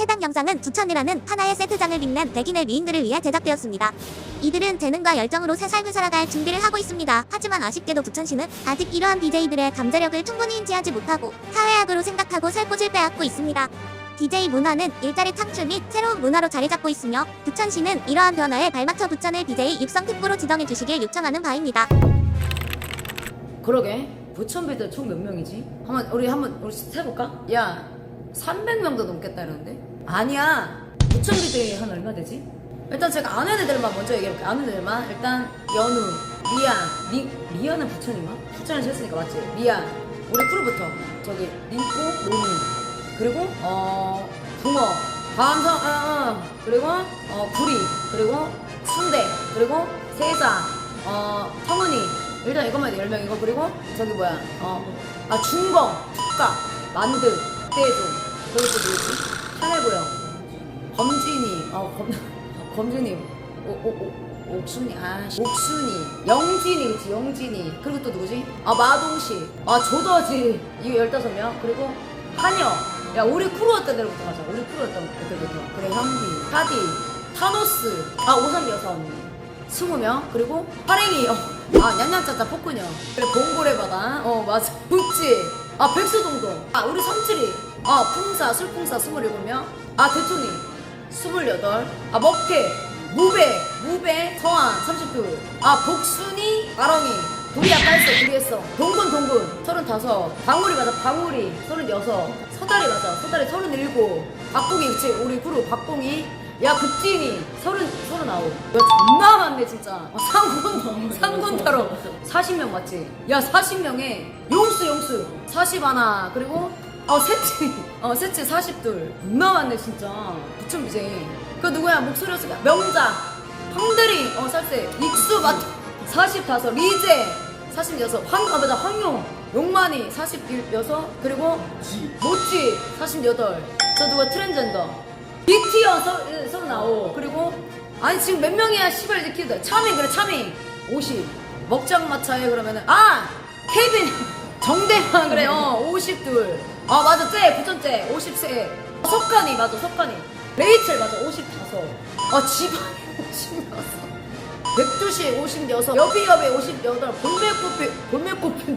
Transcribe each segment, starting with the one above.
해당 영상은 부천이라는 하나의 세트장을 빛낸 백인의 미인들을 위해 제작되었습니다. 이들은 재능과 열정으로 새 삶을 살아갈 준비를 하고 있습니다. 하지만 아쉽게도 부천시는 아직 이러한 BJ들의 잠재력을 충분히 인지하지 못하고 사회악으로 생각하고 살포질 빼앗고 있습니다. DJ 문화는 일자리 창출 및 새로운 문화로 자리 잡고 있으며 부천시는 이러한 변화에 발맞춰 부천을 BJ 육성 특구로 지정해 주시길 요청하는 바입니다. 그러게 부천비들 총 몇 명이지? 한번 우리 한번 우리 세볼까? 야 300명도 넘겠다 이러는데 아니야. 부천비들이 한 얼마 되지? 일단 제가 아는 애들만 먼저 얘기해볼게 아는 애들만. 일단 연우 리아 리, 리아는 부천인가? 부천에서 했으니까 맞지? 리아 우리 크루부터. 저기 링꼬 로미. 그리고 어 붕어. 다음성 어, 어. 그리고 어 구리. 그리고 순대. 그리고 세자. 어 성은이. 일단 이것만 10명이고 그리고 저기 뭐야? 어아 중검 특가 만드 대조. 저기 또 누구지 하늘보영 범진이 어 검, 검준이 오 오 오 옥순이 아 씨. 옥순이 영진이 그치 영진이. 그리고 또 누구지? 아 마동씨. 아 조더지 이거 15명. 그리고 한여. 야 우리 크루였던 애들부터 가자. 우리 크루였던 애들부터. 그래 현비 하디 타노스. 아 오삼 여사 언니 20명. 그리고 파랭이. 어, 아 냠냠짜짜 포크녀 그래 봉고래 바다. 어 맞아. 북지. 아 백수동동. 아 우리 삼칠이 아 풍사 술풍사 27명 아 대촌이 28. 아, 먹태, 무배, 무배, 성환, 32. 아, 복순이, 아렁이. 둘이 아까 했어, 둘이 했어. 동군, 동군, 35. 방울이 맞아, 방울이, 36. 서다리 맞아, 서다리 37. 박봉이, 그치, 우리 구루, 박봉이. 야, 국진이, 30, 39. 야, 존나 많네, 진짜. 아, 상군, 상군 타로 40명 맞지? 야, 40명에 용수, 용수. 40 하나, 그리고 어, 세치. 어, 세치 40둘. 존나 많네, 진짜. 부천 BJ. 그 누구야? 목소리 없으니까. 명자. 황대리. 어, 쌀세. 익수 맞 45. 리제. 46. 황, 아, 맞아. 황용. 용만이 46. 그리고 모찌 48. 저 누가 트랜젠더. 빅티어 39. 그리고 아니 지금 몇 명이야? 시발 이제 키우다. 차밍 그래 차밍 50. 먹장마차에 그러면은 아 케빈 정대만 그래 어 52. 아 맞아 쟤 부천째 50세. 석간이 맞아 석간이. 레이첼 맞아 55. 아 지방이 56. 백두시 56, 여비여비 58, 본매꽃피, 본매꽃피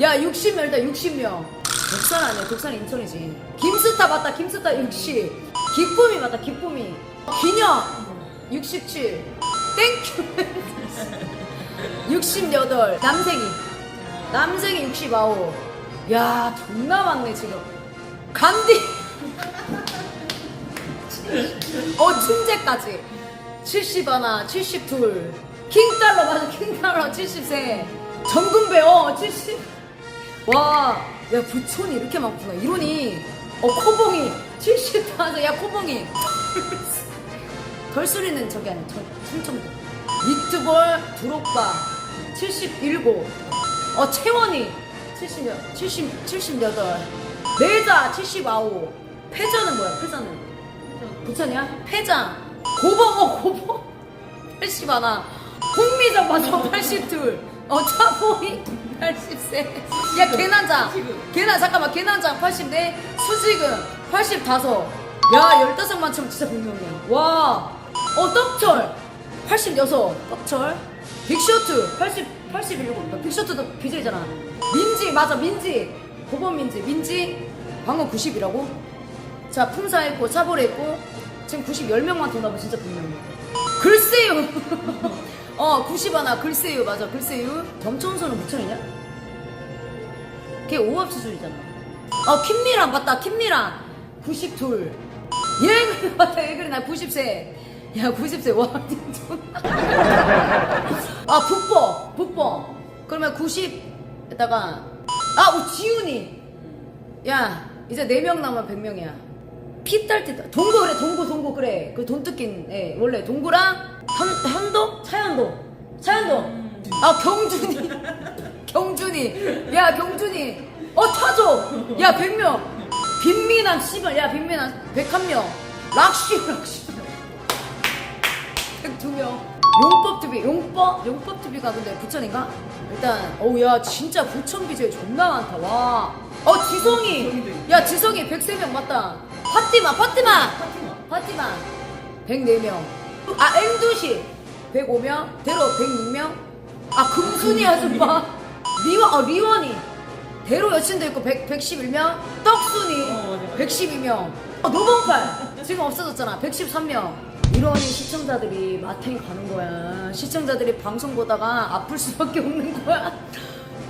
야 60명 일단 60명. 독산 아니야 독산 인천이지. 김스타 맞다 김스타 60 기쁨이 맞다 기쁨이. 기녀 67 땡큐. 68 남생이 남생이 69. 야, 존나 많네, 지금. 간디. 어, 춘재까지. 70 하나, 72. 킹달러, 맞아, 킹달러 73. 정금배, 어, 70. 와, 야, 부촌이 이렇게 많구나. 이론이. 어, 코봉이 75. 야, 코봉이. 덜소리는 저기 아니야, 저, 충청도. 미트볼, 드록바 77. 어, 채원이 70, 70, 78. 내자 79. 패자는 뭐야, 패자는? 부천이야? 패자. 고봉, 어. 80 하나. 홍미정 맞아, 82. 어, 차보이 80세. 야, 개난장. 개난, 잠깐만, 개난장 80대. 수지금 85. 야, 15만 참 진짜 분명이야. 와. 어, 떡철. 86. 떡철. 빅쇼트. 80, 81. 빅쇼트도 BJ잖아. 민지, 맞아, 민지. 고범 민지. 민지. 방금 90이라고? 자, 풍사 했고, 차보레 했고. 지금 90 10명만 더 나면 진짜 분명해. 글쎄요. 어, 90 하나. 글쎄요. 맞아. 글쎄요. 점천소는 부천이냐? 걔 오합 수술이잖아. 어, 김미란 맞다. 김미란. 92. 얘 그래 맞다. 얘 그래 나 90세. 야, 90세. 와, 진짜. 아, 북보. 북보. 그러면 90에다가 아, 오, 지훈이. 야, 이제 4명 남으면 100명이야. 피딸 때 동고 그래 동고 동고 그래 그 돈 뜯긴 애 원래 동구랑 현, 현도 차현도 차현도 아 경준이 경준이 야 경준이 어 타조 야 100명 빈민한 씨발 야 빈민한 101명 락시 락시 102명. 용법 TV 용법 용법 TV가 근데 부천인가? 일단 어우 야 진짜 부천 BJ 존나 많다 와 어 지성이. 야 지성이 103명 맞다. 파티마 파티마. 파티마. 파티마 104명. 아 앵두시 105명. 대로 106명. 아 금순이 아줌마. 리원 아 리원이. 대로 여친도 있고 100, 111명. 떡순이. 어, 맞아. 112명. 아, 노봉팔. 지금 없어졌잖아. 113명 이러니 시청자들이 마탱이 가는 거야. 시청자들이 방송 보다가 아플 수밖에 없는 거야.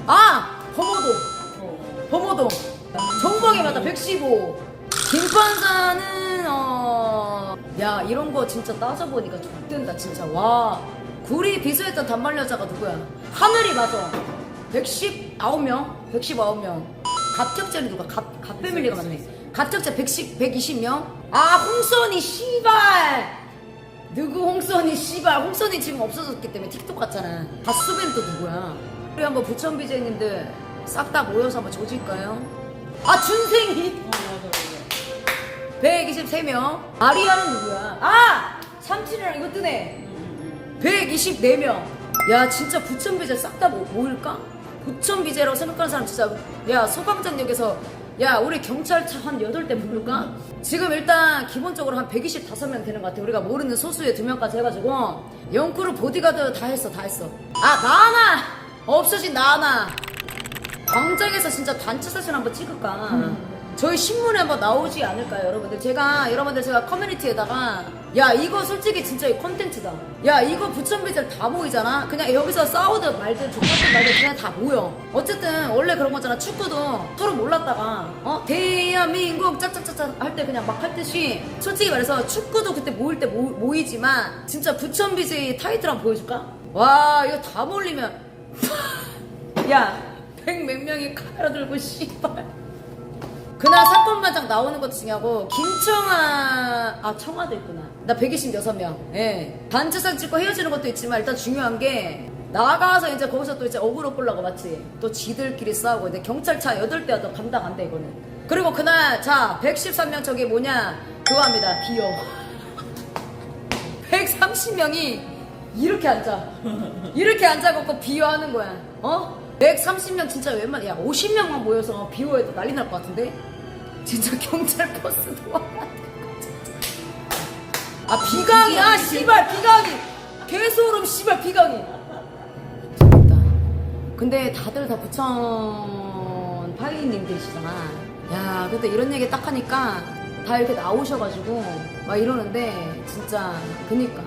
아! 범어도 어. 범어동. 정방에마다 115 김판사는 어... 야 이런 거 진짜 따져보니까 좋된다 진짜. 와. 구리 비수했던 단발 여자가 누구야? 하늘이 맞아. 119명? 119명. 갑격자리 누가? 갑, 갑배밀리가 맞네. 갑격자 110, 120명? 아 홍선이 씨발 누구 홍선이 씨발 홍선이 지금 없어졌기 때문에 틱톡 갔잖아 가수빈 또 누구야 우리 한번 부천 BJ님들 싹 다 모여서 한번 조질까요? 아 준생이 어, 맞아, 맞아. 123명 아리아는 누구야? 아! 삼촌이랑 이거 뜨네 124명 야 진짜 부천 BJ 싹 다 모일까? 부천 BJ라고 생각하는 사람 진짜 야 소방장역에서 야 우리 경찰차 한 8대 부를까? 지금 일단 기본적으로 한 125명 되는 것 같아. 우리가 모르는 소수의 두 명까지 해가지고. 영크루 보디가드 다 했어 다 했어. 아 나나! 없어진 나나! 광장에서 진짜 단체 사진 한번 찍을까? 저희 신문에 한번 나오지 않을까요, 여러분들? 제가 여러분들 제가 커뮤니티에다가 야 이거 솔직히 진짜 이 콘텐츠다. 야 이거 부천비들 다 모이잖아. 그냥 여기서 싸우든 말든 족같든 말든 그냥 다 모여. 어쨌든 원래 그런 거잖아. 축구도 서로 몰랐다가 어 대한민국 짝짝짝짝 할 때 그냥 막 할 듯이 솔직히 말해서 축구도 그때 모일 때 모, 모이지만 진짜 부천비지 타이틀 한번 보여줄까? 와 이거 다 몰리면 야, 백 몇 명이 카메라 들고 씨발. 그날 사건 마장 나오는 것도 중요하고 김청아 아 청아도 있구나. 나 126명. 예. 단체상 찍고 헤어지는 것도 있지만 일단 중요한 게 나가서 이제 거기서 또 이제 어그로 끌라고 맞지. 또 지들끼리 싸우고 이제 경찰차 8대가 또 감당 안 돼 이거는. 그리고 그날 자 113명 저기 뭐냐 그거 합니다. 비어. 130명이 이렇게 앉아. 이렇게 앉아갖고 비호하는 거야. 어? 130명 진짜 웬만, 야, 50명만 모여서 비호해도 난리 날 것 같은데? 진짜 경찰 버스도 와야 될것 같아. 아, 비강이, 아, 씨발, 비강이. 개소름, 씨발, 비강이. 재밌다. 근데 다들 다 부천 파이님들이시잖아. 야, 근데 이런 얘기 딱 하니까 다 이렇게 나오셔가지고 막 이러는데 진짜 그니까